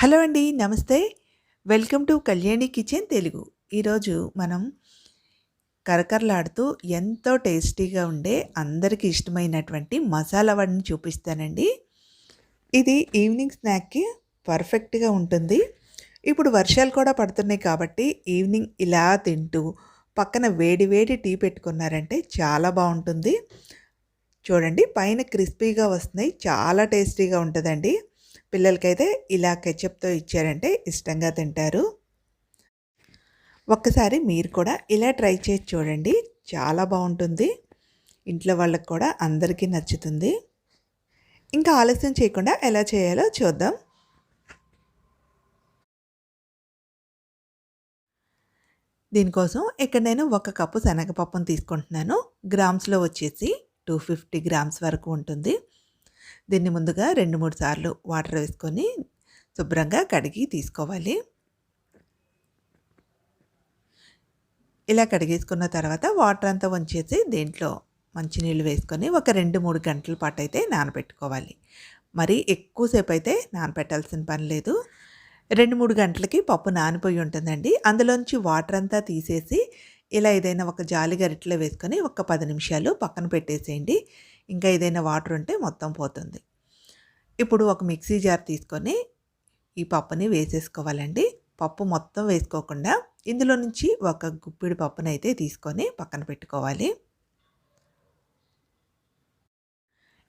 Hello అండి నమస్తే. Welcome to Kalyani kitchen Telugu. ఈరోజు మనం కరకరలాడుతూ ఎంతో టేస్టీగా ఉండే అందరికీ ఇష్టమైనటువంటి మసాలా వడని చూపిస్తానండి. ఇది ఈవినింగ్ స్నాక్కి పర్ఫెక్ట్గా ఉంటుంది. ఇప్పుడు వర్షాలు కూడా పడుతున్నాయి కాబట్టి ఈవినింగ్ ఇలా తింటూ పక్కన వేడి వేడి టీ పెట్టుకున్నారంటే చాలా బాగుంటుంది. చూడండి పైన క్రిస్పీగా వస్తున్నాయి. చాలా టేస్టీగా ఉంటుందండి. పిల్లలకైతే ఇలా కెచప్తో ఇచ్చారంటే ఇష్టంగా తింటారు. ఒక్కసారి మీరు కూడా ఇలా ట్రై చేసి చూడండి. చాలా బాగుంటుంది. ఇంట్లో వాళ్ళకి కూడా అందరికీ నచ్చుతుంది. ఇంకా ఆలస్యం చేయకుండా ఎలా చేయాలో చూద్దాం. దీనికోసం ఇక్కడ నేను ఒక కప్పు శనగపప్పును తీసుకుంటున్నాను. గ్రామ్స్లో వచ్చేసి టూ ఫిఫ్టీ గ్రామ్స్ వరకు ఉంటుంది. దీన్ని ముందుగా రెండు మూడు సార్లు వాటర్ వేసుకొని శుభ్రంగా కడిగి తీసుకోవాలి. ఇలా కడిగేసుకున్న తర్వాత వాటర్ అంతా వంచేసి దీంట్లో మంచినీళ్ళు వేసుకొని ఒక రెండు మూడు గంటల పాటు అయితే నానబెట్టుకోవాలి. మరి ఎక్కువసేపు అయితే నానబెట్టాల్సిన పని లేదు. రెండు మూడు గంటలకి పప్పు నానిపోయి ఉంటుందండి. అందులోంచి వాటర్ అంతా తీసేసి ఇలా ఏదైనా ఒక జాలి గరిటెలో వేసుకొని ఒక పది నిమిషాలు పక్కన పెట్టేసేయండి. ఇంకా ఏదైనా వాటర్ ఉంటే మొత్తం పోతుంది. ఇప్పుడు ఒక మిక్సీ జార్ తీసుకొని ఈ పప్పుని వేసేసుకోవాలండి. పప్పు మొత్తం వేసుకోకుండా ఇందులో నుంచి ఒక గుప్పిడి పప్పుని అయితే తీసుకొని పక్కన పెట్టుకోవాలి.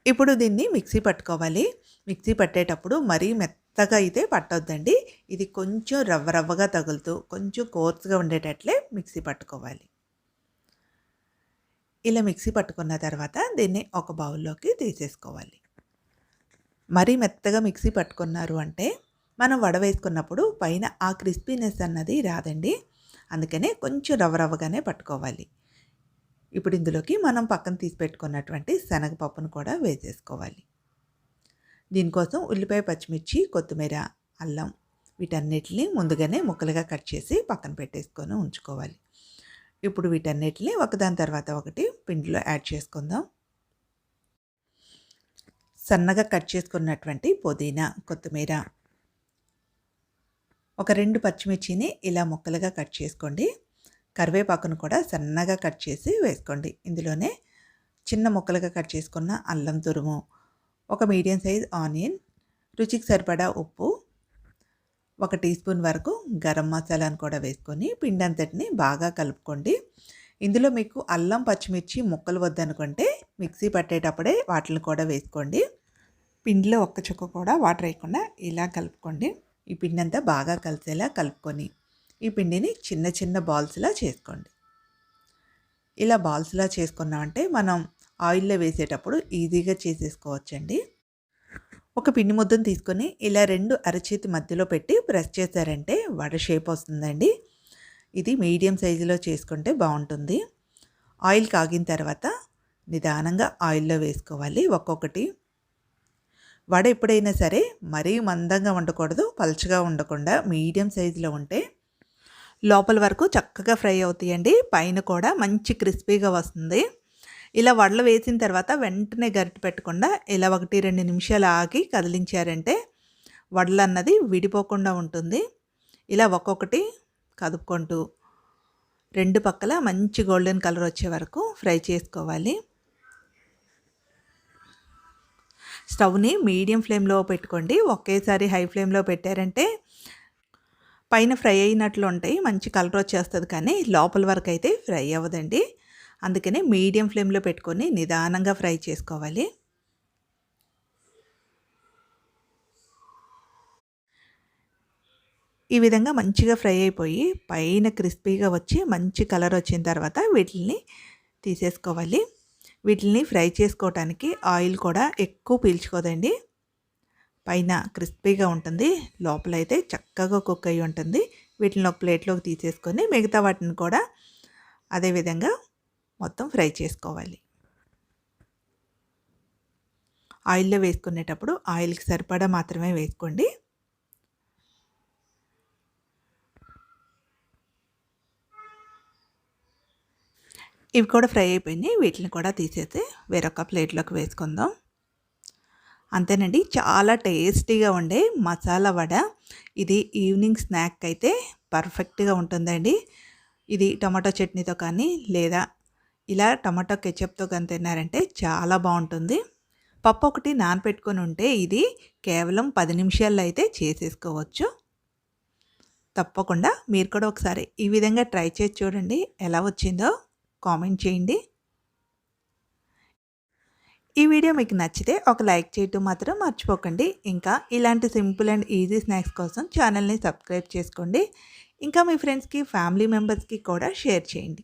ఇప్పుడు దీన్ని మిక్సీ పట్టుకోవాలి. మిక్సీ పట్టేటప్పుడు మరీ మెత్తగా అయితే పట్టొద్దండి. ఇది కొంచెం రవ్వ రవ్వగా తగులుతూ కొంచెం కోర్సుగా ఉండేటట్లే మిక్సీ పట్టుకోవాలి. ఇలా మిక్సీ పట్టుకున్న తర్వాత దీన్ని ఒక బౌల్లోకి తీసేసుకోవాలి. మరీ మెత్తగా మిక్సీ పట్టుకున్నారు అంటే మనం వడ వేసుకున్నప్పుడు పైన ఆ క్రిస్పీనెస్ అన్నది రాదండి. అందుకనే కొంచెం రవ్వ రవ్వగానే పట్టుకోవాలి. ఇప్పుడు ఇందులోకి మనం పక్కన తీసి పెట్టుకున్నటువంటి శనగపప్పును కూడా వేసేసుకోవాలి. దీనికోసం ఉల్లిపాయ పచ్చిమిర్చి కొత్తిమీర అల్లం వీటన్నిటిని ముందుగానే ముక్కలుగా కట్ చేసి పక్కన పెట్టేసుకొని ఉంచుకోవాలి. ఇప్పుడు వీటన్నిటిని ఒకదాని తర్వాత ఒకటి పిండిలో యాడ్ చేసుకుందాం. సన్నగా కట్ చేసుకున్నటువంటి పుదీనా కొత్తిమీర. ఒక రెండు పచ్చిమిర్చిని ఇలా ముక్కలుగా కట్ చేసుకోండి. కరివేపాకును కూడా సన్నగా కట్ చేసి వేసుకోండి. ఇందులోనే చిన్న ముక్కలుగా కట్ చేసుకున్న అల్లం తురుము ఒక మీడియం సైజ్ ఆనియన్ రుచికి సరిపడా ఉప్పు ఒక టీ స్పూన్ వరకు గరం మసాలాను కూడా వేసుకొని పిండి అంతటిని బాగా కలుపుకోండి. ఇందులో మీకు అల్లం పచ్చిమిర్చి ముక్కలు వద్దనుకుంటే మిక్సీ పట్టేటప్పుడే వాటిని కూడా వేసుకోండి. పిండిలో ఒక్క చుక్క కూడా వాటర్ వేయకుండా ఇలా కలుపుకోండి. ఈ పిండి అంతా బాగా కలిసేలా కలుపుకొని ఈ పిండిని చిన్న చిన్న బాల్స్లా చేసుకోండి. ఇలా బాల్స్లా చేసుకున్నామంటే మనం ఆయిల్లో వేసేటప్పుడు ఈజీగా చేసేసుకోవచ్చండి. ఒక పిండి ముద్దను తీసుకొని ఇలా రెండు అరచేతి మధ్యలో పెట్టి ప్రెస్ చేశారంటే వడ షేప్ వస్తుందండి. ఇది మీడియం సైజులో చేసుకుంటే బాగుంటుంది. ఆయిల్ కాగిన తర్వాత నిదానంగా ఆయిల్లో వేసుకోవాలి ఒక్కొక్కటి. వడ ఎప్పుడైనా సరే మరీ మందంగా ఉండకూడదు పలచగా ఉండకుండా మీడియం సైజులో ఉంటే లోపల వరకు చక్కగా ఫ్రై అవుతాయండి. పైన కూడా మంచి క్రిస్పీగా వస్తుంది. ఇలా వడలు వేసిన తర్వాత వెంటనే గరిటె పెట్టకుండా ఇలా ఒకటి రెండు నిమిషాలు ఆగి కదిలించారంటే వడలు అన్నది విడిపోకుండా ఉంటుంది. ఇలా ఒక్కొక్కటి కదుపుకుంటూ రెండు పక్కల మంచి గోల్డెన్ కలర్ వచ్చే వరకు ఫ్రై చేసుకోవాలి. స్టవ్ని మీడియం ఫ్లేమ్లో పెట్టుకోండి. ఒకేసారి హై ఫ్లేమ్లో పెట్టారంటే పైన ఫ్రై అయినట్లు ఉంటాయి. మంచి కలర్ వచ్చేస్తుంది కానీ లోపల వరకు అయితే ఫ్రై అవ్వదండి. అందుకనే మీడియం ఫ్లేమ్లో పెట్టుకొని నిదానంగా ఫ్రై చేసుకోవాలి. ఈ విధంగా మంచిగా ఫ్రై అయిపోయి పైన క్రిస్పీగా వచ్చి మంచి కలర్ వచ్చిన తర్వాత వీటిని తీసేసుకోవాలి. వీటిని ఫ్రై చేసుకోవటానికి ఆయిల్ కూడా ఎక్కువ పీల్చుకోదండి. పైన క్రిస్పీగా ఉంటుంది లోపల అయితే చక్కగా కుక్ అయి ఉంటుంది. వీటిని ఒక ప్లేట్లోకి తీసేసుకొని మిగతా వాటిని కూడా అదేవిధంగా మొత్తం ఫ్రై చేసుకోవాలి. ఆయిల్లో వేసుకునేటప్పుడు ఆయిల్కి సరిపడా మాత్రమే వేసుకోండి. ఇవి కూడా ఫ్రై అయిపోయినాయి. వీటిని కూడా తీసేసి వేరొక ప్లేట్లోకి వేసుకుందాం. అంతేనండి చాలా టేస్టీగా ఉండే మసాలా వడ. ఇది ఈవినింగ్ స్నాక్ అయితే పర్ఫెక్ట్గా ఉంటుందండి. ఇది టమాటో చట్నీతో కానీ లేదా ఇలా టమాటో కెచప్తో కానీ తిన్నారంటే చాలా బాగుంటుంది పప్పు ఒకటి నానపెట్టుకొని ఉంటే ఇది కేవలం పది నిమిషాల్లో అయితే చేసేసుకోవచ్చు. తప్పకుండా మీరు కూడా ఒకసారి ఈ విధంగా ట్రై చేసి చూడండి ఎలా వచ్చిందో కామెంట్ చేయండి. ఈ వీడియో మీకు నచ్చితే ఒక లైక్ చేయటం మాత్రం మర్చిపోకండి. ఇంకా ఇలాంటి సింపుల్ అండ్ ఈజీ స్నాక్స్ కోసం ఛానల్ని సబ్స్క్రైబ్ చేసుకోండి. ఇంకా మీ ఫ్రెండ్స్కి ఫ్యామిలీ మెంబర్స్కి కూడా షేర్ చేయండి.